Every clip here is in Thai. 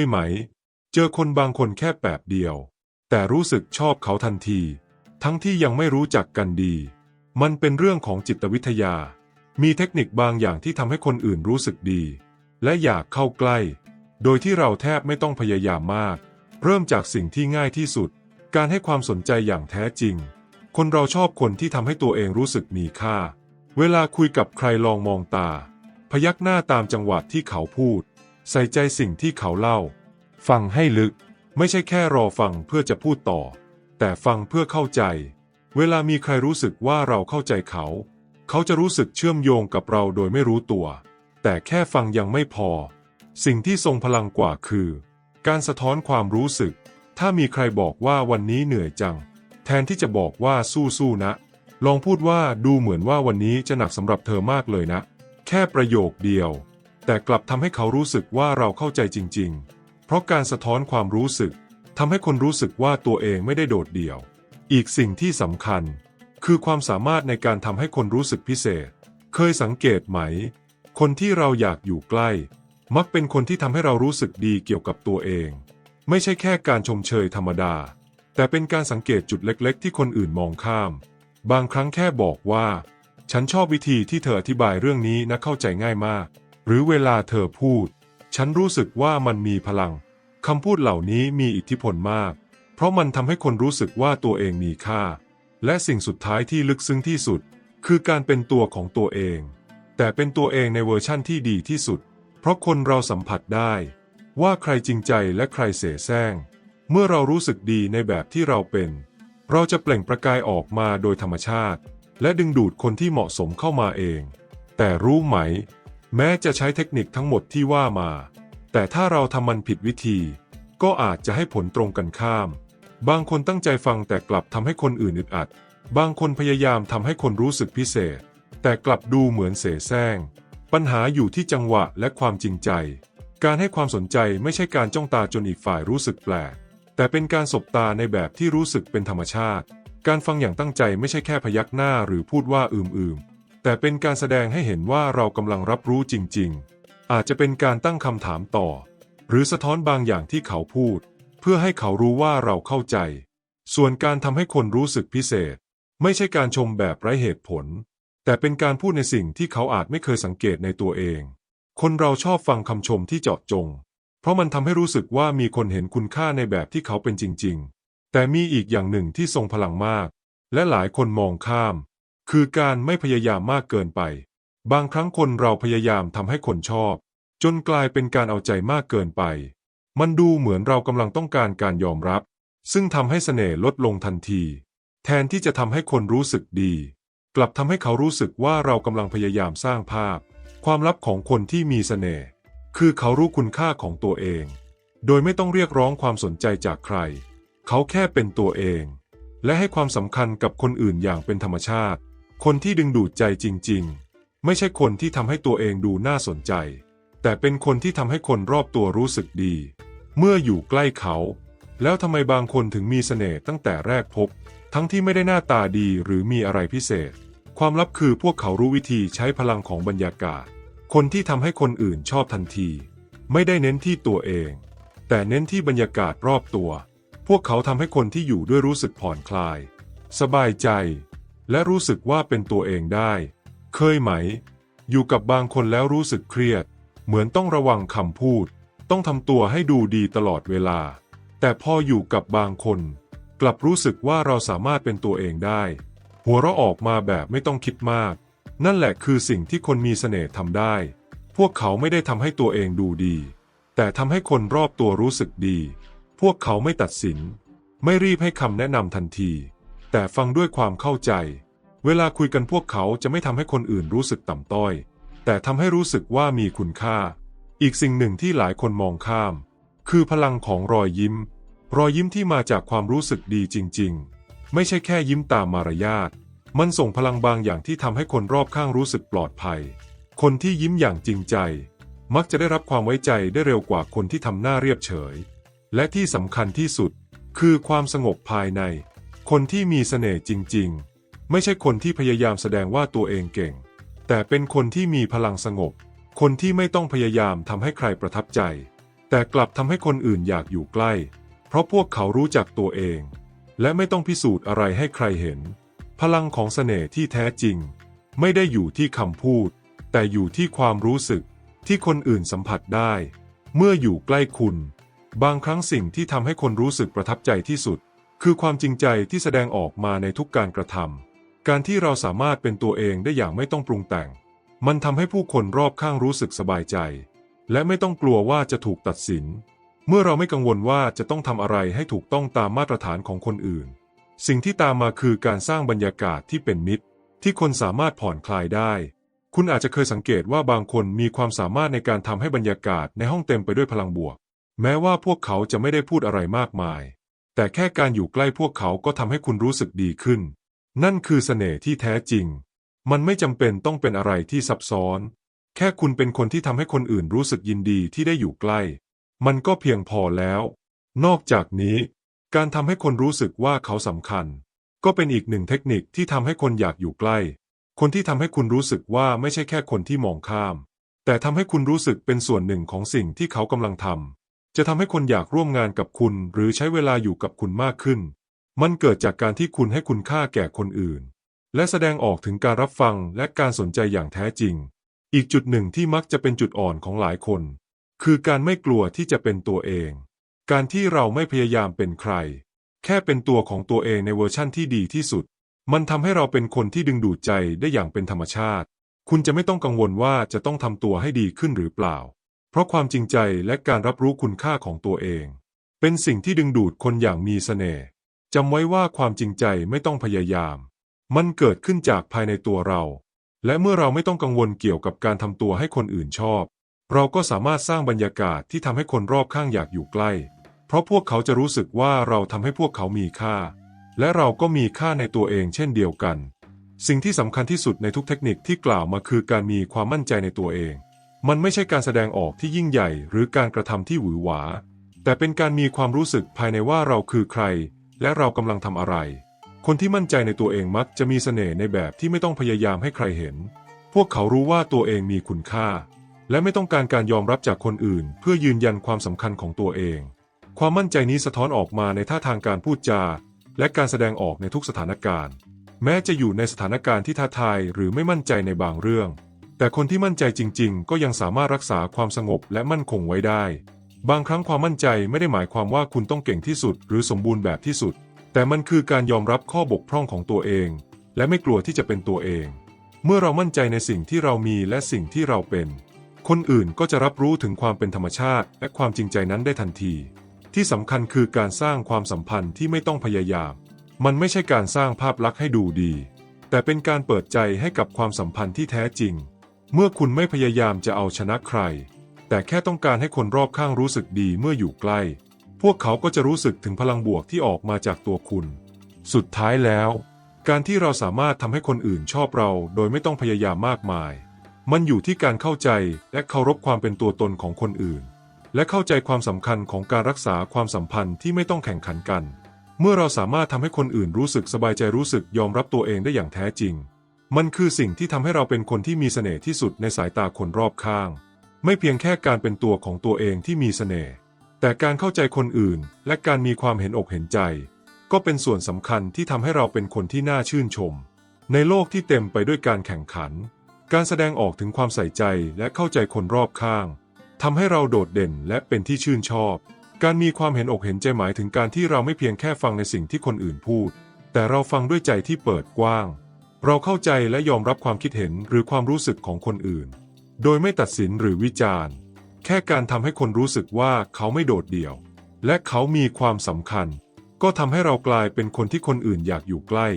ยไหม เจอคนบางคนแค่แปบเดียว แต่รู้สึกชอบเขาทันที ทั้งที่ยังไม่รู้จักกันดี มันเป็นเรื่องของจิตวิทยา มีเทคนิคบางอย่างที่ทำให้คนอื่นรู้สึกดี และอยากเข้าใกล้ โดยที่เราแทบไม่ต้องพยายามมาก เริ่มจากสิ่งที่ง่ายที่สุด การให้ความสนใจอย่างแท้จริง คนเราชอบคนที่ทำให้ตัวเองรู้สึกมีค่า เวลาคุยกับใครลองมองตา พยักหน้าตามจังหวะที่เขาพูด ใส่ใจสิ่งที่เขาเล่า ฟังให้ลึก ไม่ใช่แค่รอฟังเพื่อจะพูดต่อ แต่ฟังเพื่อเข้าใจ เวลามีใครรู้สึกว่าเราเข้าใจเขา เขาจะรู้สึกเชื่อมโยงกับเราโดยไม่รู้ตัว แต่แค่ฟังยังไม่พอ สิ่งที่ทรงพลังกว่าคือ การสะท้อนความรู้สึก ถ้ามีใครบอกว่าวันนี้เหนื่อยจัง แทนที่จะบอกว่าสู้ๆนะ ลองพูดว่าดูเหมือนว่าวันนี้จะหนักสำหรับเธอมากเลยนะ แค่ประโยคเดียว แต่กลับทำให้เขารู้สึกว่าเราเข้าใจจริง ๆ เพราะการสะท้อนความรู้สึกทำให้คนรู้สึกว่าตัวเองไม่ได้โดดเดี่ยว อีกสิ่งที่สำคัญ คือความสามารถในการทำให้คนรู้สึกพิเศษ เคยสังเกตไหม คนที่เราอยากอยู่ใกล้ มักเป็นคนที่ทำให้เรารู้สึกดีเกี่ยวกับตัวเอง ไม่ใช่แค่การชมเชยธรรมดา แต่เป็นการสังเกตจุดเล็ก ๆ ที่คนอื่นมองข้าม บางครั้งแค่บอกว่า ฉันชอบวิธีที่เธออธิบายเรื่องนี้นะเข้าใจง่ายมาก หรือเวลาเธอพูด ฉันรู้สึกว่ามันมีพลัง คำพูดเหล่านี้มีอิทธิพลมาก เพราะมันทำให้คนรู้สึกว่าตัวเองมีค่า และสิ่งสุดท้ายที่ลึกซึ้งที่สุด คือการเป็นตัวของตัวเอง แต่เป็นตัวเองในเวอร์ชั่นที่ดีที่สุด เพราะคนเราสัมผัสได้ ว่าใครจริงใจและใครเสแสร้ง เมื่อเรารู้สึกดีในแบบที่เราเป็น เราจะเปล่งประกายออกมาโดยธรรมชาติ และดึงดูดคนที่เหมาะสมเข้ามาเอง แต่รู้ไหม แม้จะใช้เทคนิคทั้งหมดที่ว่ามา แต่ถ้าเราทำมันผิดวิธี ก็อาจจะให้ผลตรงกันข้าม บางคนตั้งใจฟังแต่กลับทำให้คนอื่นอึดอัด บางคนพยายามทำให้คนรู้สึกพิเศษ แต่กลับดูเหมือนเสแสร้ง ปัญหาอยู่ที่จังหวะและความจริงใจ การให้ความสนใจไม่ใช่การจ้องตาจนอีกฝ่ายรู้สึกแปลก แต่เป็นการสบตาในแบบที่รู้สึกเป็นธรรมชาติ การฟังอย่างตั้งใจไม่ใช่แค่พยักหน้าหรือพูดว่าอืมอืม แต่เป็นการแสดงให้เห็นว่าเรากำลังรับรู้จริง ๆ อาจจะเป็นการตั้งคำถามต่อ หรือสะท้อนบางอย่างที่เขาพูด เพื่อให้เขารู้ว่าเราเข้าใจ ส่วนการทำให้คนรู้สึกพิเศษ ไม่ใช่การชมแบบไร้เหตุผล แต่เป็นการพูดในสิ่งที่เขาอาจไม่เคยสังเกตในตัวเอง คนเราชอบฟังคำชมที่เจาะจง เพราะมันทำให้รู้สึกว่ามีคนเห็นคุณค่าในแบบที่เขาเป็นจริง ๆ แต่มีอีกอย่างหนึ่งที่ทรงพลังมาก และหลายคนมองข้าม คือการไม่พยายามมากเกินไป บางครั้งคนเราพยายามทำให้คนชอบ จนกลายเป็นการเอาใจมากเกินไป มันดูเหมือนเรากำลังต้องการการยอมรับ ซึ่งทำให้เสน่ห์ลดลงทันที แทนที่จะทำให้คนรู้สึกดี กลับทำให้เขารู้สึกว่าเรากำลังพยายามสร้างภาพ ความลับของคนที่มีเสน่ห์คือเขารู้คุณค่าของตัวเอง โดยไม่ต้องเรียกร้องความสนใจจากใคร เขาแค่เป็นตัวเอง และให้ความสำคัญกับคนอื่นอย่างเป็นธรรมชาติ คนที่ดึงดูดใจจริง ๆ ไม่ใช่คนที่ทำให้ตัวเองดูน่าสนใจ แต่เป็นคนที่ทำให้คนรอบตัวรู้สึกดี เมื่ออยู่ใกล้เขา แล้วทำไมบางคนถึงมีเสน่ห์ตั้งแต่แรกพบ ทั้งที่ไม่ได้หน้าตาดีหรือมีอะไรพิเศษ ความลับคือพวกเขารู้วิธีใช้พลังของบรรยากาศ คนที่ทำให้คนอื่นชอบทันที ไม่ได้เน้นที่ตัวเอง แต่เน้นที่บรรยากาศรอบตัว พวกเขาทำให้คนที่อยู่ด้วยรู้สึกผ่อนคลาย สบายใจ และรู้สึกว่าเป็นตัวเองได้ เคยไหม อยู่กับบางคนแล้วรู้สึกเครียด เหมือนต้องระวังคำพูด ต้องทำตัวให้ดูดีตลอดเวลา แต่พออยู่กับบางคน กลับรู้สึกว่าเราสามารถเป็นตัวเองได้ หัวเราะออกมาแบบไม่ต้องคิดมาก นั่นแหละคือสิ่งที่คนมีเสน่ห์ทำได้ พวกเขาไม่ได้ทำให้ตัวเองดูดี แต่ทำให้คนรอบตัวรู้สึกดี พวกเขาไม่ตัดสิน ไม่รีบให้คำแนะนำทันที แต่ฟังด้วยความเข้าใจ เวลาคุยกันพวกเขาจะไม่ทำให้คนอื่นรู้สึกต่ำต้อย แต่ทำให้รู้สึกว่ามีคุณค่า อีกสิ่งหนึ่งที่หลายคนมองข้าม คือพลังของรอยยิ้ม รอยยิ้มที่มาจากความรู้สึกดีจริง ๆ ไม่ใช่แค่ยิ้มตามมารยาท มันส่งพลังบางอย่างที่ทำให้คนรอบข้างรู้สึกปลอดภัย คนที่ยิ้มอย่างจริงใจ มักจะได้รับความไว้ใจได้เร็วกว่าคนที่ทำหน้าเรียบเฉย และที่สำคัญที่สุด คือความสงบภายใน คนที่มีเสน่ห์จริง ๆ ไม่ใช่คนที่พยายามแสดงว่าตัวเองเก่ง แต่เป็นคนที่มีพลังสงบ คนที่ไม่ต้องพยายามทำให้ใครประทับใจ แต่กลับทำให้คนอื่นอยากอยู่ใกล้ เพราะพวกเขารู้จักตัวเอง และไม่ต้องพิสูจน์อะไรให้ใครเห็น พลังของเสน่ห์ที่แท้จริง ไม่ได้อยู่ที่คำพูด แต่อยู่ที่ความรู้สึกที่คนอื่นสัมผัสได้ เมื่ออยู่ใกล้คุณ บางครั้งสิ่งที่ทำให้คนรู้สึกประทับใจที่สุด คือความจริงใจที่แสดงออกมาในทุกการกระทำการที่เราสามารถเป็นตัวเองได้อย่างไม่ต้องปรุงแต่ง มันทำให้ผู้คนรอบข้างรู้สึกสบายใจ และไม่ต้องกลัวว่าจะถูกตัดสิน เมื่อเราไม่กังวลว่าจะต้องทำอะไรให้ถูกต้องตามมาตรฐานของคนอื่น สิ่งที่ตามมาคือการสร้างบรรยากาศที่เป็นมิตร ที่คนสามารถผ่อนคลายได้ คุณอาจจะเคยสังเกตว่าบางคนมีความสามารถในการทำให้บรรยากาศในห้องเต็มไปด้วยพลังบวก แม้ว่าพวกเขาจะไม่ได้พูดอะไรมากมาย แต่แค่การอยู่ใกล้พวกเขาก็ทำให้คุณรู้สึกดีขึ้น นั่นคือเสน่ห์ที่แท้จริง มันไม่จำเป็นต้องเป็นอะไรที่ซับซ้อน แค่คุณเป็นคนที่ทำให้คนอื่นรู้สึกยินดีที่ได้อยู่ใกล้ มันก็เพียงพอแล้ว นอกจากนี้ การทำให้คนรู้สึกว่าเขาสำคัญ ก็เป็นอีกหนึ่งเทคนิคที่ทำให้คนอยากอยู่ใกล้ คนที่ทำให้คุณรู้สึกว่าไม่ใช่แค่คนที่มองข้าม แต่ทำให้คุณรู้สึกเป็นส่วนหนึ่งของสิ่งที่เขากำลังทำ จะทำให้คนอยากร่วมงานกับคุณ หรือใช้เวลาอยู่กับคุณมากขึ้น มันเกิดจากการที่คุณให้คุณค่าแก่คนอื่น และแสดงออกถึงการรับฟังและการสนใจอย่างแท้จริง อีกจุดหนึ่งที่มักจะเป็นจุดอ่อนของหลายคน คือการไม่กลัวที่จะเป็นตัวเอง การที่เราไม่พยายามเป็นใคร แค่เป็นตัวของตัวเองในเวอร์ชั่นที่ดีที่สุด มันทำให้เราเป็นคนที่ดึงดูดใจได้อย่างเป็นธรรมชาติ คุณจะไม่ต้องกังวลว่าจะต้องทำตัวให้ดีขึ้นหรือเปล่า ราะความจริงใจและการรับรู้คุณค่าของตัวเอง เป็นสิ่งที่ดึงดูดคนอย่างมีเสน่ห์จำไว้ว่าความจริงใจไม่ต้องพยายาม มันเกิดขึ้นจากภายในตัวเรา และเมื่อเราไม่ต้องกังวลเกี่ยวกับการทำตัวให้คนอื่นชอบ เราก็สามารถสร้างบรรยากาศที่ทำให้คนรอบข้างอยากอยู่ใกล้ เพราะพวกเขาจะรู้สึกว่าเราทำให้พวกเขามีค่า และเราก็มีค่าในตัวเองเช่นเดียวกัน สิ่งที่สำคัญที่สุดในทุกเทคนิคที่กล่าวมาคือการมีความมั่นใจในตัวเอง มันไม่ใช่การแสดงออกที่ยิ่งใหญ่หรือการกระทำที่หวือหวา แต่เป็นการมีความรู้สึกภายในว่าเราคือใคร และเรากำลังทำอะไร คนที่มั่นใจในตัวเองมักจะมีเสน่ห์ในแบบที่ไม่ต้องพยายามให้ใครเห็น พวกเขารู้ว่าตัวเองมีคุณค่า และไม่ต้องการการยอมรับจากคนอื่น เพื่อยืนยันความสำคัญของตัวเอง ความมั่นใจนี้สะท้อนออกมาในท่าทางการพูดจา และการแสดงออกในทุกสถานการณ์ แม้จะอยู่ในสถานการณ์ที่ท้าทายหรือไม่มั่นใจในบางเรื่อง แต่คนที่มั่นใจจริง ๆ ก็ยังสามารถรักษาความสงบและมั่นคงไว้ได้ บางครั้งความมั่นใจไม่ได้หมายความว่าคุณต้องเก่งที่สุด หรือสมบูรณ์แบบที่สุด แต่มันคือการยอมรับข้อบกพร่องของตัวเอง และไม่กลัวที่จะเป็นตัวเอง เมื่อเรามั่นใจในสิ่งที่เรามีและสิ่งที่เราเป็น คนอื่นก็จะรับรู้ถึงความเป็นธรรมชาติ และความจริงใจนั้นได้ทันที ที่สำคัญคือการสร้างความสัมพันธ์ที่ไม่ต้องพยายาม มันไม่ใช่การสร้างภาพลักษณ์ให้ดูดี แต่เป็นการเปิดใจให้กับความสัมพันธ์ที่แท้จริง เมื่อคุณไม่พยายามจะเอาชนะใคร แต่แค่ต้องการให้คนรอบข้างรู้สึกดีเมื่ออยู่ใกล้ พวกเขาก็จะรู้สึกถึงพลังบวกที่ออกมาจากตัวคุณ สุดท้ายแล้ว การที่เราสามารถทำให้คนอื่นชอบเราโดยไม่ต้องพยายามมากมาย มันอยู่ที่การเข้าใจและเคารพความเป็นตัวตนของคนอื่น และเข้าใจความสำคัญของการรักษาความสัมพันธ์ที่ไม่ต้องแข่งขันกัน เมื่อเราสามารถทำให้คนอื่นรู้สึกสบายใจรู้สึกยอมรับตัวเองได้อย่างแท้จริง มันคือสิ่งที่ทำให้เราเป็นคนที่มีเสน่ห์ที่สุดในสายตาคนรอบข้าง ไม่เพียงแค่การเป็นตัวของตัวเองที่มีเสน่ห์แต่การเข้าใจคนอื่น และการมีความเห็นอกเห็นใจ ก็เป็นส่วนสำคัญที่ทำให้เราเป็นคนที่น่าชื่นชม ในโลกที่เต็มไปด้วยการแข่งขัน การแสดงออกถึงความใส่ใจและเข้าใจคนรอบข้างทำให้เราโดดเด่นและเป็นที่ชื่นชอบ การมีความเห็นอกเห็นใจหมายถึงการที่เราไม่เพียงแค่ฟังในสิ่งที่คนอื่นพูด แต่เราฟังด้วยใจที่เปิดกว้าง เราเข้าใจและยอมรับความคิดเห็นหรือความรู้สึกของคนอื่น โดยไม่ตัดสินหรือวิจารณ์ แค่การทำให้คนรู้สึกว่าเขาไม่โดดเดี่ยว และเขามีความสำคัญ ก็ทำให้เรากลายเป็นคนที่คนอื่นอยากอยู่ใกล้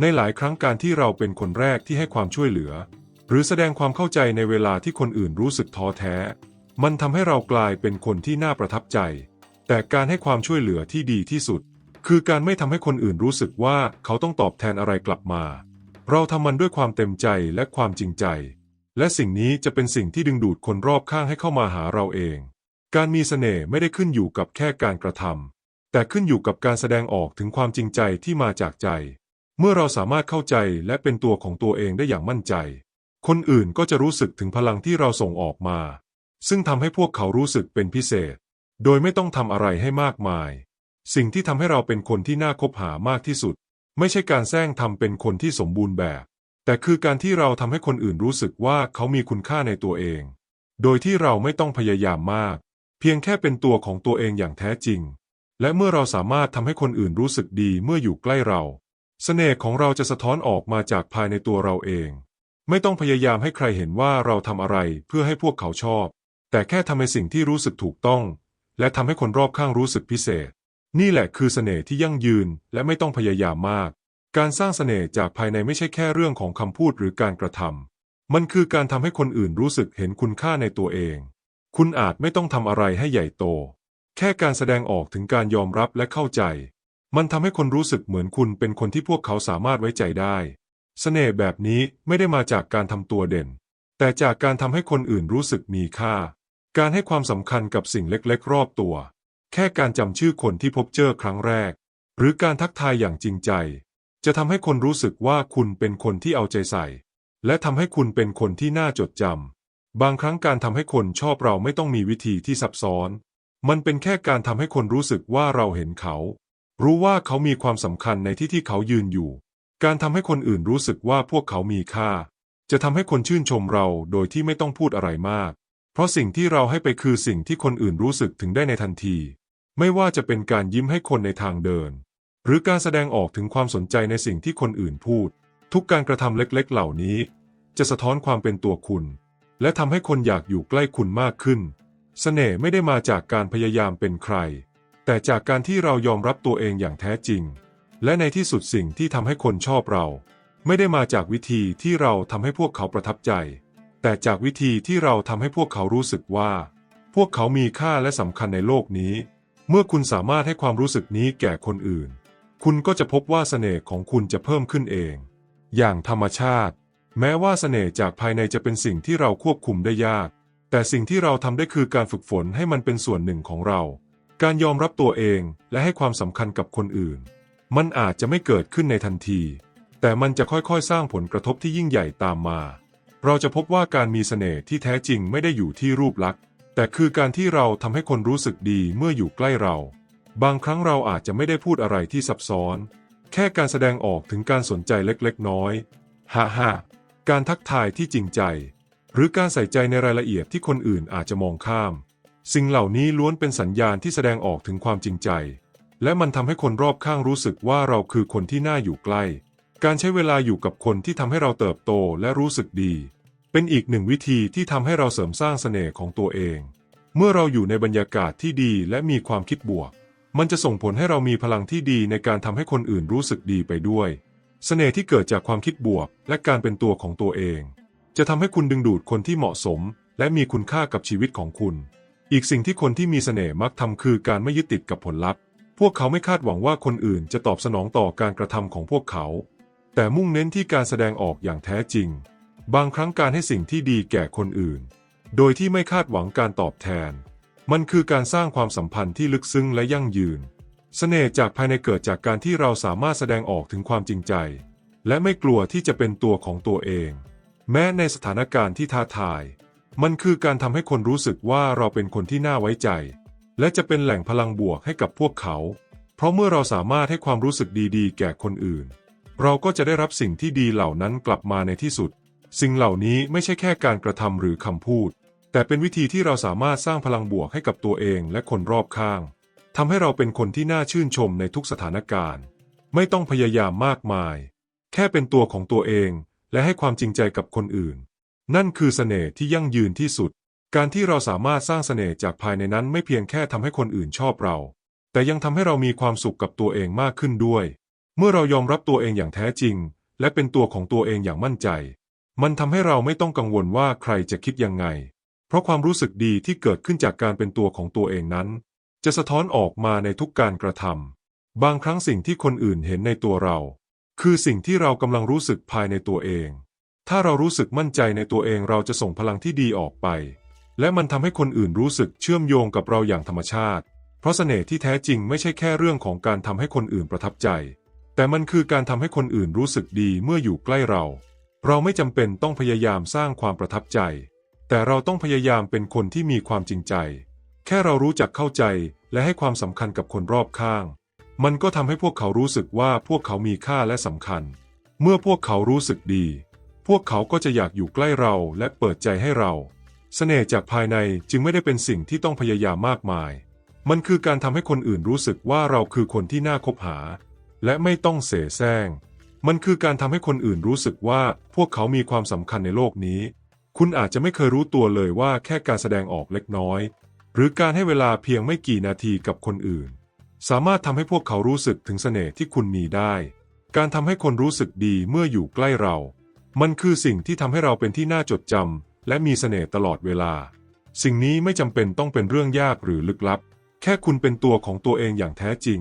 ในหลายครั้งการที่เราเป็นคนแรกที่ให้ความช่วยเหลือ หรือแสดงความเข้าใจในเวลาที่คนอื่นรู้สึกท้อแท้ มันทำให้เรากลายเป็นคนที่น่าประทับใจ แต่การให้ความช่วยเหลือที่ดีที่สุด คือการไม่ทำให้คนอื่นรู้สึกว่าเขาต้องตอบแทนอะไรกลับมา เราทำมันด้วยความเต็มใจและความจริงใจ และสิ่งนี้จะเป็นสิ่งที่ดึงดูดคนรอบข้างให้เข้ามาหาเราเอง การมีเสน่ห์ไม่ได้ขึ้นอยู่กับแค่การกระทำแต่ขึ้นอยู่กับการแสดงออกถึงความจริงใจที่มาจากใจ เมื่อเราสามารถเข้าใจและเป็นตัวของตัวเองได้อย่างมั่นใจ คนอื่นก็จะรู้สึกถึงพลังที่เราส่งออกมา ซึ่งทำให้พวกเขารู้สึกเป็นพิเศษ โดยไม่ต้องทำอะไรให้มากมาย สิ่งที่ทำให้เราเป็นคนที่น่าคบหามากที่สุด ไม่ใช่การแซงทำเป็นคนที่สมบูรณ์แบบ แต่คือการที่เราทำให้คนอื่นรู้สึกว่าเขามีคุณค่าในตัวเอง โดยที่เราไม่ต้องพยายามมาก เพียงแค่เป็นตัวของตัวเองอย่างแท้จริง และเมื่อเราสามารถทำให้คนอื่นรู้สึกดีเมื่ออยู่ใกล้เราเสน่ห์ของเราจะสะท้อนออกมาจากภายในตัวเราเอง ไม่ต้องพยายามให้ใครเห็นว่าเราทำอะไรเพื่อให้พวกเขาชอบ แต่แค่ทำในสิ่งที่รู้สึกถูกต้อง และทำให้คนรอบข้างรู้สึกพิเศษ นี่แหละคือเสน่ห์ที่ยั่งยืนและไม่ต้องพยายามมาก การสร้างเสน่ห์จากภายในไม่ใช่แค่เรื่องของคำพูดหรือการกระทำมันคือการทำให้คนอื่นรู้สึกเห็นคุณค่าในตัวเอง คุณอาจไม่ต้องทำอะไรให้ใหญ่โต แค่การแสดงออกถึงการยอมรับและเข้าใจ มันทำให้คนรู้สึกเหมือนคุณเป็นคนที่พวกเขาสามารถไว้ใจได้ เสน่ห์แบบนี้ไม่ได้มาจากการทำตัวเด่น แต่จากการทำให้คนอื่นรู้สึกมีค่า การให้ความสำคัญกับสิ่งเล็กๆ รอบตัว แค่การจำชื่อคนที่พบเจอครั้งแรก หรือการทักทายอย่างจริงใจ จะทำให้คนรู้สึกว่าคุณเป็นคนที่เอาใจใส่ และทำให้คุณเป็นคนที่น่าจดจำบางครั้งการทำให้คนชอบเราไม่ต้องมีวิธีที่ซับซ้อน มันเป็นแค่การทำให้คนรู้สึกว่าเราเห็นเขา รู้ว่าเขามีความสำคัญในที่ที่เขายืนอยู่ การทำให้คนอื่นรู้สึกว่าพวกเขามีค่า จะทำให้คนชื่นชมเราโดยที่ไม่ต้องพูดอะไรมาก เพราะสิ่งที่เราให้ไปคือสิ่งที่คนอื่นรู้สึกถึงได้ในทันที ไม่ว่าจะเป็นการยิ้มให้คนในทางเดิน หรือการแสดงออกถึงความสนใจในสิ่งที่คนอื่นพูด ทุกการกระทำเล็กๆ เหล่านี้ จะสะท้อนความเป็นตัวคุณ และทำให้คนอยากอยู่ใกล้คุณมากขึ้นเสน่ห์ไม่ได้มาจากการพยายามเป็นใคร แต่จากการที่เรายอมรับตัวเองอย่างแท้จริง และในที่สุดสิ่งที่ทำให้คนชอบเรา ไม่ได้มาจากวิธีที่เราทำให้พวกเขาประทับใจ แต่จากวิธีที่เราทำให้พวกเขารู้สึกว่า พวกเขามีค่าและสำคัญในโลกนี้ เมื่อคุณสามารถให้ความรู้สึกนี้แก่คนอื่น คุณก็จะพบว่าเสน่ห์ของคุณจะเพิ่มขึ้นเอง อย่างธรรมชาติ แม้ว่าเสน่ห์จากภายในจะเป็นสิ่งที่เราควบคุมได้ยาก แต่สิ่งที่เราทำได้คือการฝึกฝนให้มันเป็นส่วนหนึ่งของเรา การยอมรับตัวเองและให้ความสำคัญกับคนอื่น มันอาจจะไม่เกิดขึ้นในทันที แต่มันจะค่อยๆ สร้างผลกระทบที่ยิ่งใหญ่ตามมา เราจะพบว่าการมีเสน่ห์ที่แท้จริงไม่ได้อยู่ที่รูปลักษณ์ แต่คือการที่เราทำให้คนรู้สึกดีเมื่ออยู่ใกล้เรา บางครั้งเราอาจจะไม่ได้พูดอะไรที่ซับซ้อน แค่การแสดงออกถึงการสนใจเล็กๆ น้อยฮ่าฮ่าการทักทายที่จริงใจ หรือการใส่ใจในรายละเอียดที่คนอื่นอาจจะมองข้าม สิ่งเหล่านี้ล้วนเป็นสัญญาณที่แสดงออกถึงความจริงใจ และมันทำให้คนรอบข้างรู้สึกว่าเราคือคนที่น่าอยู่ใกล้ การใช้เวลาอยู่กับคนที่ทำให้เราเติบโตและรู้สึกดี เป็นอีกหนึ่งวิธีที่ทำให้เราเสริมสร้างเสน่ห์ของตัวเอง เมื่อเราอยู่ในบรรยากาศที่ดีและมีความคิดบวก มันจะส่งผลให้เรามีพลังที่ดีในการทำให้คนอื่นรู้สึกดีไปด้วย เสน่ห์ที่เกิดจากความคิดบวก และการเป็นตัวของตัวเอง จะทำให้คุณดึงดูดคนที่เหมาะสม และมีคุณค่ากับชีวิตของคุณ อีกสิ่งที่คนที่มีเสน่ห์มักทำคือการไม่ยึดติดกับผลลัพธ์ พวกเขาไม่คาดหวังว่าคนอื่นจะตอบสนองต่อการกระทำของพวกเขา แต่มุ่งเน้นที่การแสดงออกอย่างแท้จริง บางครั้งการให้สิ่งที่ดีแก่คนอื่น โดยที่ไม่คาดหวังการตอบแทน มันคือการสร้างความสัมพันธ์ที่ลึกซึ้งและยั่งยืนเสน่ห์จากภายในเกิดจากการที่เราสามารถแสดงออกถึงความจริงใจ และไม่กลัวที่จะเป็นตัวของตัวเอง แม้ในสถานการณ์ที่ท้าทาย มันคือการทำให้คนรู้สึกว่าเราเป็นคนที่น่าไว้ใจ และจะเป็นแหล่งพลังบวกให้กับพวกเขา เพราะเมื่อเราสามารถให้ความรู้สึกดีๆ แก่คนอื่น เราก็จะได้รับสิ่งที่ดีเหล่านั้นกลับมาในที่สุด สิ่งเหล่านี้ไม่ใช่แค่การกระทำหรือคำพูด แต่เป็นวิธีที่เราสามารถสร้างพลังบวกให้กับตัวเองและคนรอบข้างทำให้เราเป็นคนที่น่าชื่นชมในทุกสถานการณ์ ไม่ต้องพยายามมากมาย แค่เป็นตัวของตัวเองและให้ความจริงใจกับคนอื่น นั่นคือเสน่ห์ที่ยั่งยืนที่สุด การที่เราสามารถสร้างเสน่ห์จากภายในนั้นไม่เพียงแค่ทำให้คนอื่นชอบเรา แต่ยังทำให้เรามีความสุขกับตัวเองมากขึ้นด้วย เมื่อเรายอมรับตัวเองอย่างแท้จริง และเป็นตัวของตัวเองอย่างมั่นใจ มันทำให้เราไม่ต้องกังวลว่าใครจะคิดยังไง เพราะความรู้สึกดีที่เกิดขึ้นจากการเป็นตัวของตัวเองนั้น จะสะท้อนออกมาในทุกการกระทำบางครั้งสิ่งที่คนอื่นเห็นในตัวเรา คือสิ่งที่เรากำลังรู้สึกภายในตัวเอง ถ้าเรารู้สึกมั่นใจในตัวเองเราจะส่งพลังที่ดีออกไป และมันทำให้คนอื่นรู้สึกเชื่อมโยงกับเราอย่างธรรมชาติ เพราะเสน่ห์ที่แท้จริงไม่ใช่แค่เรื่องของการทำให้คนอื่นประทับใจ แต่มันคือการทำให้คนอื่นรู้สึกดีเมื่ออยู่ใกล้เรา เราไม่จำเป็นต้องพยายามสร้างความประทับใจ แต่เราต้องพยายามเป็นคนที่มีความจริงใจ แค่เรารู้จักเข้าใจและให้ความสำคัญกับคนรอบข้าง มันก็ทำให้พวกเขารู้สึกว่าพวกเขามีค่าและสำคัญ เมื่อพวกเขารู้สึกดี พวกเขาก็จะอยากอยู่ใกล้เราและเปิดใจให้เราเสน่ห์จากภายในจึงไม่ได้เป็นสิ่งที่ต้องพยายามมากมาย มันคือการทำให้คนอื่นรู้สึกว่าเราคือคนที่น่าคบหา และไม่ต้องเสแสร้ง มันคือการทำให้คนอื่นรู้สึกว่าพวกเขามีความสำคัญในโลกนี้ คุณอาจจะไม่เคยรู้ตัวเลยว่าแค่การแสดงออกเล็กน้อย หรือการให้เวลาเพียงไม่กี่นาทีกับคนอื่น สามารถทำให้พวกเขารู้สึกถึงเสน่ห์ที่คุณมีได้ การทำให้คนรู้สึกดีเมื่ออยู่ใกล้เรา มันคือสิ่งที่ทำให้เราเป็นที่น่าจดจำและมีเสน่ห์ตลอดเวลา สิ่งนี้ไม่จำเป็นต้องเป็นเรื่องยากหรือลึกลับ แค่คุณเป็นตัวของตัวเองอย่างแท้จริง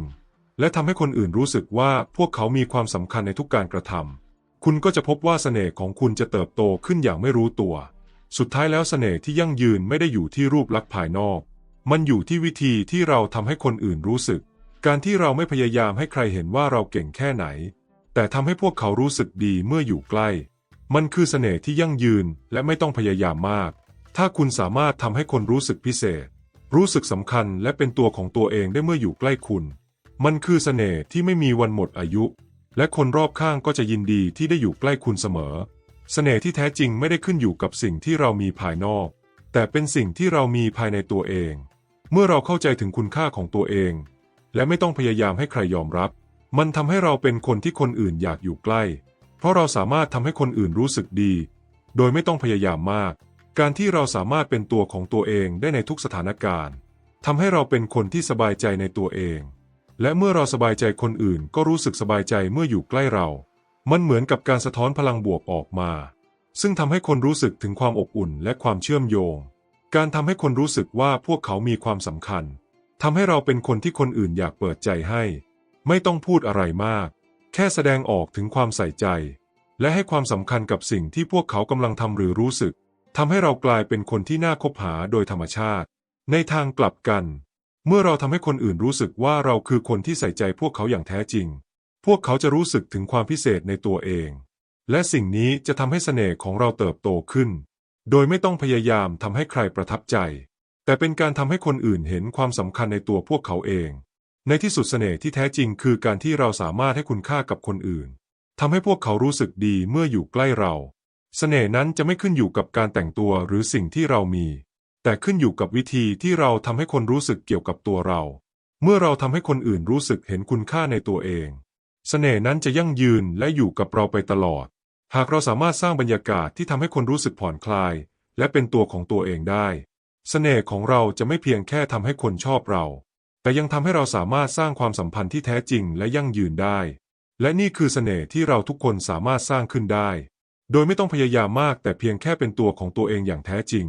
และทำให้คนอื่นรู้สึกว่าพวกเขามีความสำคัญในทุกการกระทำคุณก็จะพบว่าเสน่ห์ของคุณจะเติบโตขึ้นอย่างไม่รู้ตัว สุดท้ายแล้วเสน่ห์ที่ยั่งยืนไม่ได้อยู่ที่รูปลักษณ์ภายนอก มันอยู่ที่วิธีที่เราทำให้คนอื่นรู้สึก การที่เราไม่พยายามให้ใครเห็นว่าเราเก่งแค่ไหน แต่ทำให้พวกเขารู้สึกดีเมื่ออยู่ใกล้ มันคือเสน่ห์ที่ยั่งยืนและไม่ต้องพยายามมาก ถ้าคุณสามารถทำให้คนรู้สึกพิเศษ รู้สึกสำคัญและเป็นตัวของตัวเองได้เมื่ออยู่ใกล้คุณ มันคือเสน่ห์ที่ไม่มีวันหมดอายุ และคนรอบข้างก็จะยินดีที่ได้อยู่ใกล้คุณเสมอเสน่ห์ที่แท้จริงไม่ได้ขึ้นอยู่กับสิ่งที่เรามีภายนอก แต่เป็นสิ่งที่เรามีภายในตัวเอง เมื่อเราเข้าใจถึงคุณค่าของตัวเอง และไม่ต้องพยายามให้ใครยอมรับ มันทำให้เราเป็นคนที่คนอื่นอยากอยู่ใกล้ เพราะเราสามารถทำให้คนอื่นรู้สึกดี โดยไม่ต้องพยายามมาก การที่เราสามารถเป็นตัวของตัวเองได้ในทุกสถานการณ์ทำให้เราเป็นคนที่สบายใจในตัวเอง และเมื่อเราสบายใจคนอื่นก็รู้สึกสบายใจเมื่ออยู่ใกล้เรา มันเหมือนกับการสะท้อนพลังบวกออกมา ซึ่งทำให้คนรู้สึกถึงความอบอุ่นและความเชื่อมโยง การทำให้คนรู้สึกว่าพวกเขามีความสำคัญทำให้เราเป็นคนที่คนอื่นอยากเปิดใจให้ ไม่ต้องพูดอะไรมาก แค่แสดงออกถึงความใส่ใจ และให้ความสำคัญกับสิ่งที่พวกเขากำลังทำหรือรู้สึกทำให้เรากลายเป็นคนที่น่าคบหาโดยธรรมชาติ ในทางกลับกัน เมื่อเราทำให้คนอื่นรู้สึกว่าเราคือคนที่ใส่ใจพวกเขาอย่างแท้จริง พวกเขาจะรู้สึกถึงความพิเศษในตัวเอง และสิ่งนี้จะทำให้เสน่ห์ของเราเติบโตขึ้น โดยไม่ต้องพยายามทำให้ใครประทับใจ แต่เป็นการทำให้คนอื่นเห็นความสำคัญในตัวพวกเขาเอง ในที่สุดเสน่ห์ที่แท้จริงคือการที่เราสามารถให้คุณค่ากับคนอื่นทำให้พวกเขารู้สึกดีเมื่ออยู่ใกล้เรา เสน่ห์นั้นจะไม่ขึ้นอยู่กับการแต่งตัวหรือสิ่งที่เรามี แต่ขึ้นอยู่กับวิธีที่เราทำให้คนรู้สึกเกี่ยวกับตัวเรา เมื่อเราทำให้คนอื่นรู้สึกเห็นคุณค่าในตัวเองเสน่ห์นั้นจะยั่งยืนและอยู่กับเราไปตลอด หากเราสามารถสร้างบรรยากาศที่ทำให้คนรู้สึกผ่อนคลาย และเป็นตัวของตัวเองได้เสน่ห์ของเราจะไม่เพียงแค่ทำให้คนชอบเรา แต่ยังทำให้เราสามารถสร้างความสัมพันธ์ที่แท้จริงและยั่งยืนได้ และนี่คือเสน่ห์ที่เราทุกคนสามารถสร้างขึ้นได้ โดยไม่ต้องพยายามมากแต่เพียงแค่เป็นตัวของตัวเองอย่างแท้จริง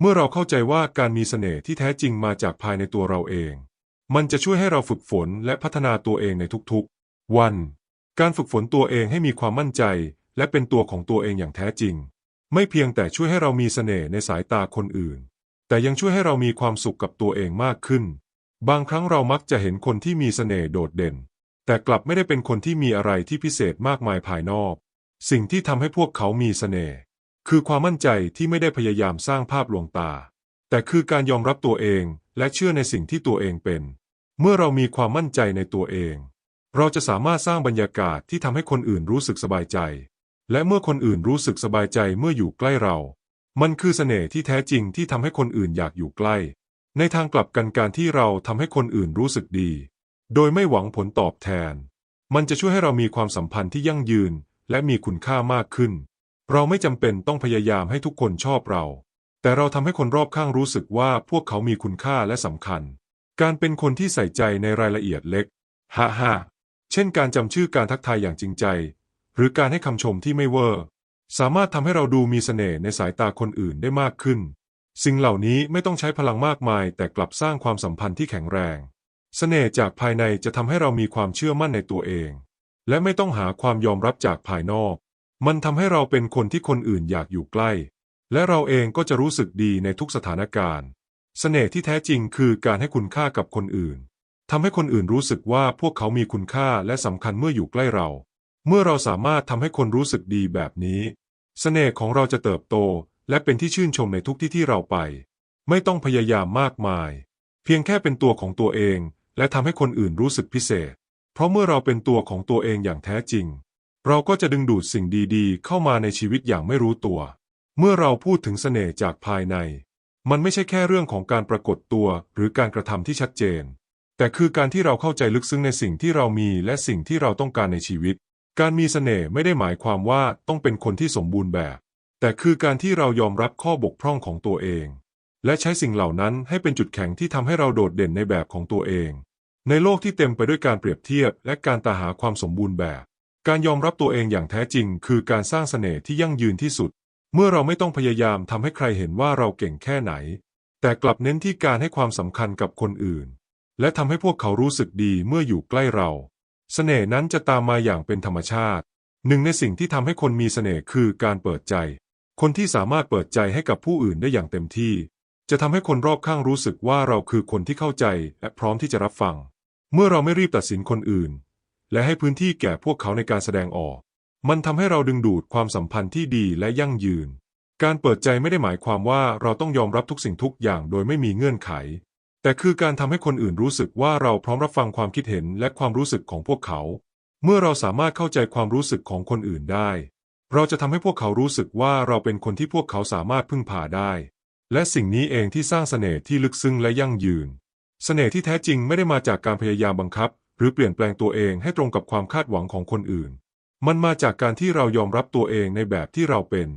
เมื่อเราเข้าใจว่าการมีเสน่ห์ที่แท้จริงมาจากภายในตัวเราเอง มันจะช่วยให้เราฝึกฝนและพัฒนาตัวเองในทุกๆ วัน การฝึกฝนตัวเองให้มีความมั่นใจ และเป็นตัวของตัวเองอย่างแท้จริง ไม่เพียงแต่ช่วยให้เรามีเสน่ห์ในสายตาคนอื่น แต่ยังช่วยให้เรามีความสุขกับตัวเองมากขึ้น บางครั้งเรามักจะเห็นคนที่มีเสน่ห์โดดเด่น แต่กลับไม่ได้เป็นคนที่มีอะไรที่พิเศษมากมายภายนอก สิ่งที่ทำให้พวกเขามีเสน่ห์ คือความมั่นใจที่ไม่ได้พยายามสร้างภาพลวงตา แต่คือการยอมรับตัวเองและเชื่อในสิ่งที่ตัวเองเป็น เมื่อเรามีความมั่นใจในตัวเอง เราจะสามารถสร้างบรรยากาศที่ทำให้คนอื่นรู้สึกสบายใจ และเมื่อคนอื่นรู้สึกสบายใจเมื่ออยู่ใกล้เรา มันคือเสน่ห์ที่แท้จริงที่ทำให้คนอื่นอยากอยู่ใกล้ ในทางกลับกันการที่เราทำให้คนอื่นรู้สึกดี โดยไม่หวังผลตอบแทน มันจะช่วยให้เรามีความสัมพันธ์ที่ยั่งยืนและมีคุณค่ามากขึ้น เราไม่จำเป็นต้องพยายามให้ทุกคนชอบเรา แต่เราทำให้คนรอบข้างรู้สึกว่าพวกเขามีคุณค่าและสำคัญ การเป็นคนที่ใส่ใจในรายละเอียดเล็กฮ่าฮ่าเช่นการจำชื่อการทักทายอย่างจริงใจ หรือการให้คำชมที่ไม่เวอร์ สามารถทำให้เราดูมีเสน่ห์ในสายตาคนอื่นได้มากขึ้น สิ่งเหล่านี้ไม่ต้องใช้พลังมากมาย แต่กลับสร้างความสัมพันธ์ที่แข็งแรง เสน่ห์จากภายในจะทำให้เรามีความเชื่อมั่นในตัวเอง และไม่ต้องหาความยอมรับจากภายนอก มันทำให้เราเป็นคนที่คนอื่นอยากอยู่ใกล้ และเราเองก็จะรู้สึกดีในทุกสถานการณ์ เสน่ห์ที่แท้จริงคือการให้คุณค่ากับคนอื่นทำให้คนอื่นรู้สึกว่าพวกเขามีคุณค่าและสำคัญเมื่ออยู่ใกล้เรา เมื่อเราสามารถทำให้คนรู้สึกดีแบบนี้ เสน่ห์ของเราจะเติบโต และเป็นที่ชื่นชมในทุกที่ที่เราไป ไม่ต้องพยายามมากมาย เพียงแค่เป็นตัวของตัวเอง และทำให้คนอื่นรู้สึกพิเศษ เพราะเมื่อเราเป็นตัวของตัวเองอย่างแท้จริง เราก็จะดึงดูดสิ่งดีๆ เข้ามาในชีวิตอย่างไม่รู้ตัว เมื่อเราพูดถึงเสน่ห์จากภายใน มันไม่ใช่แค่เรื่องของการปรากฏตัวหรือการกระทำที่ชัดเจน แต่คือการที่เราเข้าใจลึกซึ้งในสิ่งที่เรามีและสิ่งที่เราต้องการในชีวิต การมีเสน่ห์ไม่ได้หมายความว่าต้องเป็นคนที่สมบูรณ์แบบ แต่คือการที่เรายอมรับข้อบกพร่องของตัวเอง และใช้สิ่งเหล่านั้นให้เป็นจุดแข็งที่ทำให้เราโดดเด่นในแบบของตัวเอง ในโลกที่เต็มไปด้วยการเปรียบเทียบและการตาหาความสมบูรณ์แบบ การยอมรับตัวเองอย่างแท้จริง คือการสร้างเสน่ห์ที่ยั่งยืนที่สุด เมื่อเราไม่ต้องพยายามทำให้ใครเห็นว่าเราเก่งแค่ไหน แต่กลับเน้นที่การให้ความสำคัญกับคนอื่น และทำให้พวกเขารู้สึกดีเมื่ออยู่ใกล้เรา เสน่ห์นั้นจะตามมาอย่างเป็นธรรมชาติ หนึ่งในสิ่งที่ทำให้คนมีเสน่ห์คือการเปิดใจ คนที่สามารถเปิดใจให้กับผู้อื่นได้อย่างเต็มที่ จะทำให้คนรอบข้างรู้สึกว่าเราคือคนที่เข้าใจและพร้อมที่จะรับฟัง เมื่อเราไม่รีบตัดสินคนอื่น และให้พื้นที่แก่พวกเขาในการแสดงออก มันทำให้เราดึงดูดความสัมพันธ์ที่ดีและยั่งยืน การเปิดใจไม่ได้หมายความว่าเราต้องยอมรับทุกสิ่งทุกอย่างโดยไม่มีเงื่อนไข แต่คือการทำให้คนอื่นรู้สึกว่าเราพร้อมรับฟังความคิดเห็นและความรู้สึกของพวกเขา เมื่อเราสามารถเข้าใจความรู้สึกของคนอื่นได้ เราจะทำให้พวกเขารู้สึกว่าเราเป็นคนที่พวกเขาสามารถพึ่งพาได้ และสิ่งนี้เองที่สร้างเสน่ห์ที่ลึกซึ้งและยั่งยืนเสน่ห์ที่แท้จริงไม่ได้มาจากการพยายามบังคับ หรือเปลี่ยนแปลงตัวเองให้ตรงกับความคาดหวังของคนอื่น มันมาจากการที่เรายอมรับตัวเองในแบบที่เราเป็น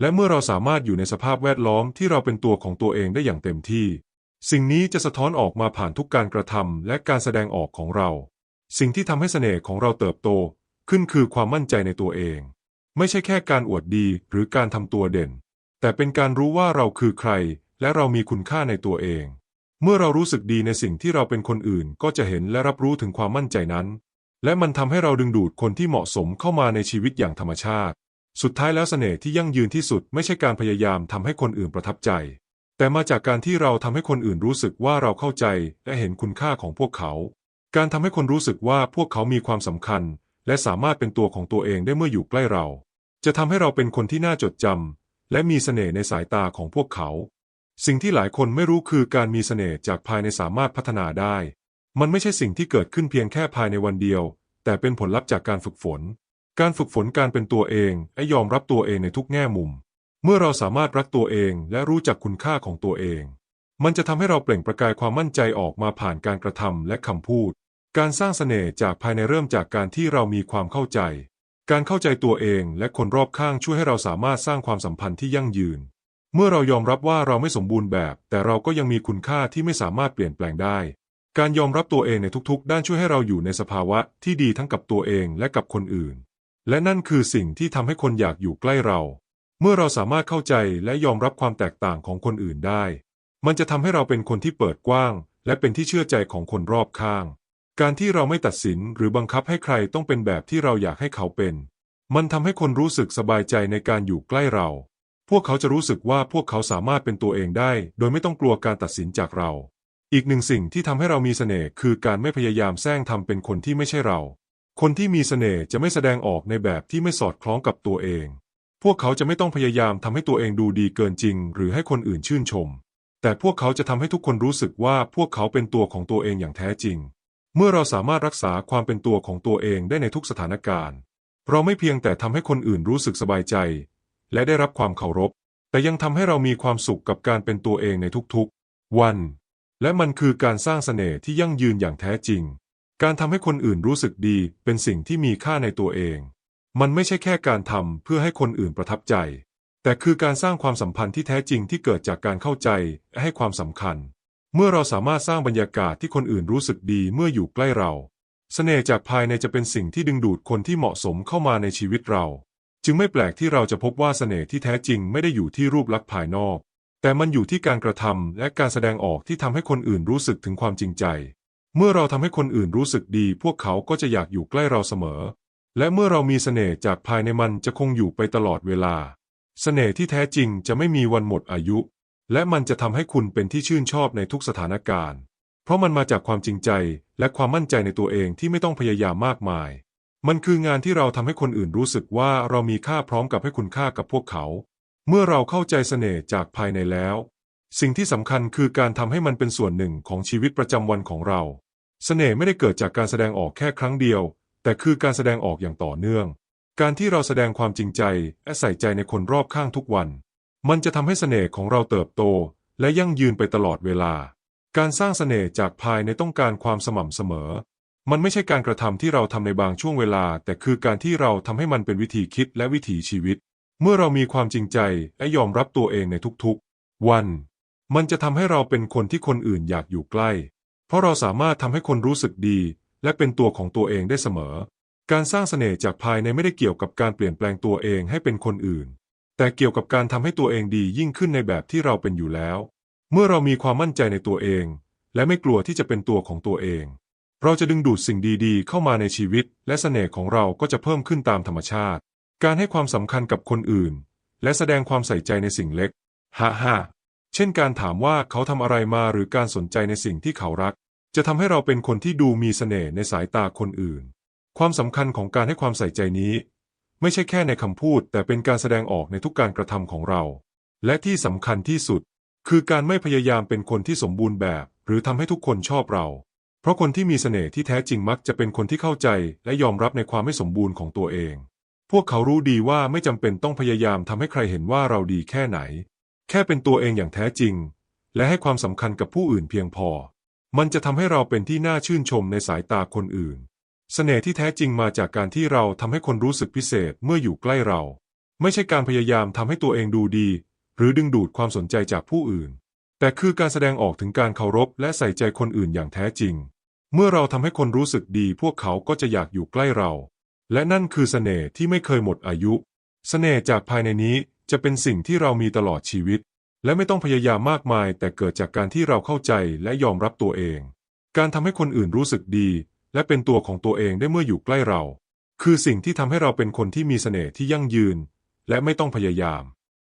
และเมื่อเราสามารถอยู่ในสภาพแวดล้อมที่เราเป็นตัวของตัวเองได้อย่างเต็มที่ สิ่งนี้จะสะท้อนออกมาผ่านทุกการกระทำและการแสดงออกของเรา สิ่งที่ทำให้เสน่ห์ของเราเติบโต ขึ้นคือความมั่นใจในตัวเอง ไม่ใช่แค่การอวดดีหรือการทำตัวเด่น แต่เป็นการรู้ว่าเราคือใคร และเรามีคุณค่าในตัวเอง เมื่อเรารู้สึกดีในสิ่งที่เราเป็นคนอื่นก็จะเห็นและรับรู้ถึงความมั่นใจนั้น และมันทำให้เราดึงดูดคนที่เหมาะสมเข้ามาในชีวิตอย่างธรรมชาติ สุดท้ายแล้วเสน่ห์ที่ยั่งยืนที่สุดไม่ใช่การพยายามทำให้คนอื่นประทับใจ แต่มาจากการที่เราทำให้คนอื่นรู้สึกว่าเราเข้าใจและเห็นคุณค่าของพวกเขา การทำให้คนรู้สึกว่าพวกเขามีความสำคัญ และสามารถเป็นตัวของตัวเองได้เมื่ออยู่ใกล้เรา จะทำให้เราเป็นคนที่น่าจดจำและมีเสน่ห์ในสายตาของพวกเขา สิ่งที่หลายคนไม่รู้คือการมีเสน่ห์จากภายในสามารถพัฒนาได้ มันไม่ใช่สิ่งที่เกิดขึ้นเพียงแค่ภายในวันเดียว แต่เป็นผลลัพธ์จากการฝึกฝน การฝึกฝนการเป็นตัวเองและยอมรับตัวเองในทุกแง่มุม เมื่อเราสามารถรักตัวเองและรู้จักคุณค่าของตัวเอง มันจะทำให้เราเปล่งประกายความมั่นใจออกมาผ่านการกระทำและคำพูด การสร้างเสน่ห์จากภายในเริ่มจากการที่เรามีความเข้าใจ การเข้าใจตัวเองและคนรอบข้างช่วยให้เราสามารถสร้างความสัมพันธ์ที่ยั่งยืน เมื่อเรายอมรับว่าเราไม่สมบูรณ์แบบ แต่เราก็ยังมีคุณค่าที่ไม่สามารถเปลี่ยนแปลงได้ การยอมรับตัวเองในทุกๆ ด้านช่วยให้เราอยู่ในสภาวะที่ดีทั้งกับตัวเองและกับคนอื่น และนั่นคือสิ่งที่ทำให้คนอยากอยู่ใกล้เรา เมื่อเราสามารถเข้าใจและยอมรับความแตกต่างของคนอื่นได้ มันจะทำให้เราเป็นคนที่เปิดกว้าง และเป็นที่เชื่อใจของคนรอบข้าง การที่เราไม่ตัดสินหรือบังคับให้ใครต้องเป็นแบบที่เราอยากให้เขาเป็น มันทำให้คนรู้สึกสบายใจในการอยู่ใกล้เรา พวกเขาจะรู้สึกว่าพวกเขาสามารถเป็นตัวเองได้ โดยไม่ต้องกลัวการตัดสินจากเรา อีกหนึ่งสิ่งที่ทำให้เรามีเสน่ห์คือการไม่พยายามแซงทำเป็นคนที่ไม่ใช่เรา คนที่มีเสน่ห์จะไม่แสดงออกในแบบที่ไม่สอดคล้องกับตัวเอง พวกเขาจะไม่ต้องพยายามทำให้ตัวเองดูดีเกินจริง หรือให้คนอื่นชื่นชม แต่พวกเขาจะทำให้ทุกคนรู้สึกว่าพวกเขาเป็นตัวของตัวเองอย่างแท้จริง เมื่อเราสามารถรักษาความเป็นตัวของตัวเองได้ในทุกสถานการณ์เราไม่เพียงแต่ทำให้คนอื่นรู้สึกสบายใจ และได้รับความเคารพ แต่ยังทำให้เรามีความสุขกับการเป็นตัวเองในทุกๆ วัน และมันคือการสร้างเสน่ห์ที่ยั่งยืนอย่างแท้จริง การทำให้คนอื่นรู้สึกดีเป็นสิ่งที่มีค่าในตัวเอง มันไม่ใช่แค่การทำเพื่อให้คนอื่นประทับใจ แต่คือการสร้างความสัมพันธ์ที่แท้จริงที่เกิดจากการเข้าใจและให้ความสำคัญ เมื่อเราสามารถสร้างบรรยากาศที่คนอื่นรู้สึกดีเมื่ออยู่ใกล้เราเสน่ห์จากภายในจะเป็นสิ่งที่ดึงดูดคนที่เหมาะสมเข้ามาในชีวิตเรา จึงไม่แปลกที่เราจะพบว่าเสน่ห์ที่แท้จริงไม่ได้อยู่ที่รูปลักษณ์ภายนอก แต่มันอยู่ที่การกระทำและการแสดงออกที่ทำให้คนอื่นรู้สึกถึงความจริงใจ เมื่อเราทำให้คนอื่นรู้สึกดี พวกเขาก็จะอยากอยู่ใกล้เราเสมอ และเมื่อเรามีเสน่ห์จากภายในมันจะคงอยู่ไปตลอดเวลา เสน่ห์ที่แท้จริงจะไม่มีวันหมดอายุ และมันจะทำให้คุณเป็นที่ชื่นชอบในทุกสถานการณ์ เพราะมันมาจากความจริงใจและความมั่นใจในตัวเองที่ไม่ต้องพยายามมากมาย มันคืองานที่เราทำให้คนอื่นรู้สึกว่าเรามีค่าพร้อมกับให้คุณค่ากับพวกเขา เมื่อเราเข้าใจเสน่ห์จากภายในแล้ว สิ่งที่สำคัญคือการทำให้มันเป็นส่วนหนึ่งของชีวิตประจำวันของเรา เสน่ห์ไม่ได้เกิดจากการแสดงออกแค่ครั้งเดียว แต่คือการแสดงออกอย่างต่อเนื่อง การที่เราแสดงความจริงใจและใส่ใจในคนรอบข้างทุกวัน มันจะทำให้เสน่ห์ของเราเติบโต และยั่งยืนไปตลอดเวลา การสร้างเสน่ห์จากภายในต้องการความสม่ำเสมอ มันไม่ใช่การกระทำที่เราทำในบางช่วงเวลา แต่คือการที่เราทำให้มันเป็นวิธีคิดและวิถีชีวิต เมื่อเรามีความจริงใจและยอมรับตัวเองในทุกๆ วัน มันจะทำให้เราเป็นคนที่คนอื่นอยากอยู่ใกล้ เพราะเราสามารถทำให้คนรู้สึกดี และเป็นตัวของตัวเองได้เสมอ การสร้างเสน่ห์จากภายในไม่ได้เกี่ยวกับการเปลี่ยนแปลงตัวเองให้เป็นคนอื่น แต่เกี่ยวกับการทำให้ตัวเองดียิ่งขึ้นในแบบที่เราเป็นอยู่แล้ว เมื่อเรามีความมั่นใจในตัวเอง และไม่กลัวที่จะเป็นตัวของตัวเอง เราจะดึงดูดสิ่งดีๆ เข้ามาในชีวิต และเสน่ห์ของเราก็จะเพิ่มขึ้นตามธรรมชาติ การให้ความสำคัญกับคนอื่น และแสดงความใส่ใจในสิ่งเล็กฮ่าฮ่าเช่นการถามว่าเขาทำอะไรมาหรือการสนใจในสิ่งที่เขารัก จะทำให้เราเป็นคนที่ดูมีเสน่ห์ในสายตาคนอื่น ความสำคัญของการให้ความใส่ใจนี้ ไม่ใช่แค่ในคำพูด แต่เป็นการแสดงออกในทุกการกระทำของเรา และที่สำคัญที่สุด คือการไม่พยายามเป็นคนที่สมบูรณ์แบบ หรือทำให้ทุกคนชอบเรา เพราะคนที่มีเสน่ห์ที่แท้จริงมักจะเป็นคนที่เข้าใจและยอมรับในความไม่สมบูรณ์ของตัวเอง พวกเขารู้ดีว่าไม่จำเป็นต้องพยายามทำให้ใครเห็นว่าเราดีแค่ไหน แค่เป็นตัวเองอย่างแท้จริง และให้ความสำคัญกับผู้อื่นเพียงพอ มันจะทำให้เราเป็นที่น่าชื่นชมในสายตาคนอื่น เสน่ห์ที่แท้จริงมาจากการที่เราทำให้คนรู้สึกพิเศษเมื่ออยู่ใกล้เรา ไม่ใช่การพยายามทำให้ตัวเองดูดี หรือดึงดูดความสนใจจากผู้อื่น แต่คือการแสดงออกถึงการเคารพและใส่ใจคนอื่นอย่างแท้จริง เมื่อเราทำให้คนรู้สึกดีพวกเขาก็จะอยากอยู่ใกล้เรา และนั่นคือเสน่ห์ที่ไม่เคยหมดอายุ เสน่ห์จากภายในนี้จะเป็นสิ่งที่เรามีตลอดชีวิต และไม่ต้องพยายามมากมาย แต่เกิดจากการที่เราเข้าใจและยอมรับตัวเอง การทำให้คนอื่นรู้สึกดี และเป็นตัวของตัวเองได้เมื่ออยู่ใกล้เรา คือสิ่งที่ทำให้เราเป็นคนที่มีเสน่ห์ที่ยั่งยืน และไม่ต้องพยายาม